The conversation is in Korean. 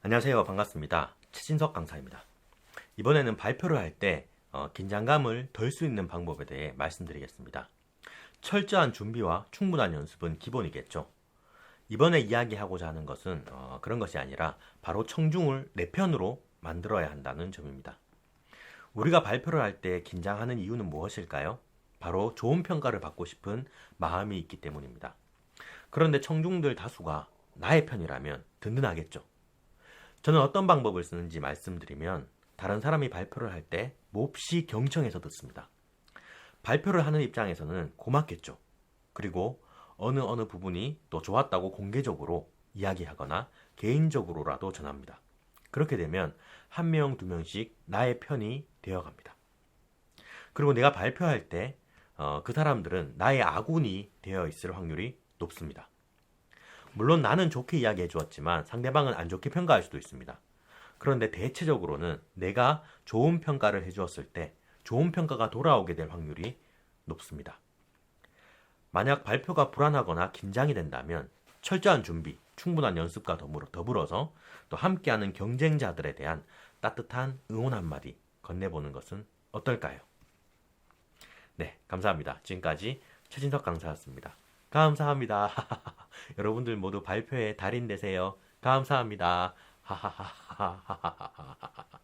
안녕하세요. 반갑습니다. 최진석 강사입니다. 이번에는 발표를 할때 긴장감을 덜 수 있는 방법에 대해 말씀드리겠습니다. 철저한 준비와 충분한 연습은 기본이겠죠. 이번에 이야기하고자 하는 것은 어, 그런 것이 아니라 바로 청중을 내 편으로 만들어야 한다는 점입니다. 우리가 발표를 할 때 긴장하는 이유는 무엇일까요? 바로 좋은 평가를 받고 싶은 마음이 있기 때문입니다. 그런데 청중들 다수가 나의 편이라면 든든하겠죠. 저는 어떤 방법을 쓰는지 말씀드리면 다른 사람이 발표를 할 때 몹시 경청해서 듣습니다. 발표를 하는 입장에서는 고맙겠죠. 그리고 어느 어느 부분이 또 좋았다고 공개적으로 이야기하거나 개인적으로라도 전합니다. 그렇게 되면 한 명, 두 명씩 나의 편이 되어 갑니다. 그리고 내가 발표할 때그 사람들은 나의 아군이 되어 있을 확률이 높습니다. 물론 나는 좋게 이야기해 주었지만 상대방은 안 좋게 평가할 수도 있습니다. 그런데 대체적으로는 내가 좋은 평가를 해 주었을 때 좋은 평가가 돌아오게 될 확률이 높습니다. 만약 발표가 불안하거나 긴장이 된다면 철저한 준비, 충분한 연습과 더불어, 더불어서 또 함께하는 경쟁자들에 대한 따뜻한 응원 한마디 건네보는 것은 어떨까요? 네, 감사합니다. 지금까지 최진석 강사였습니다. 감사합니다. 여러분들 모두 발표의 달인 되세요. 감사합니다. 하하하하하하하.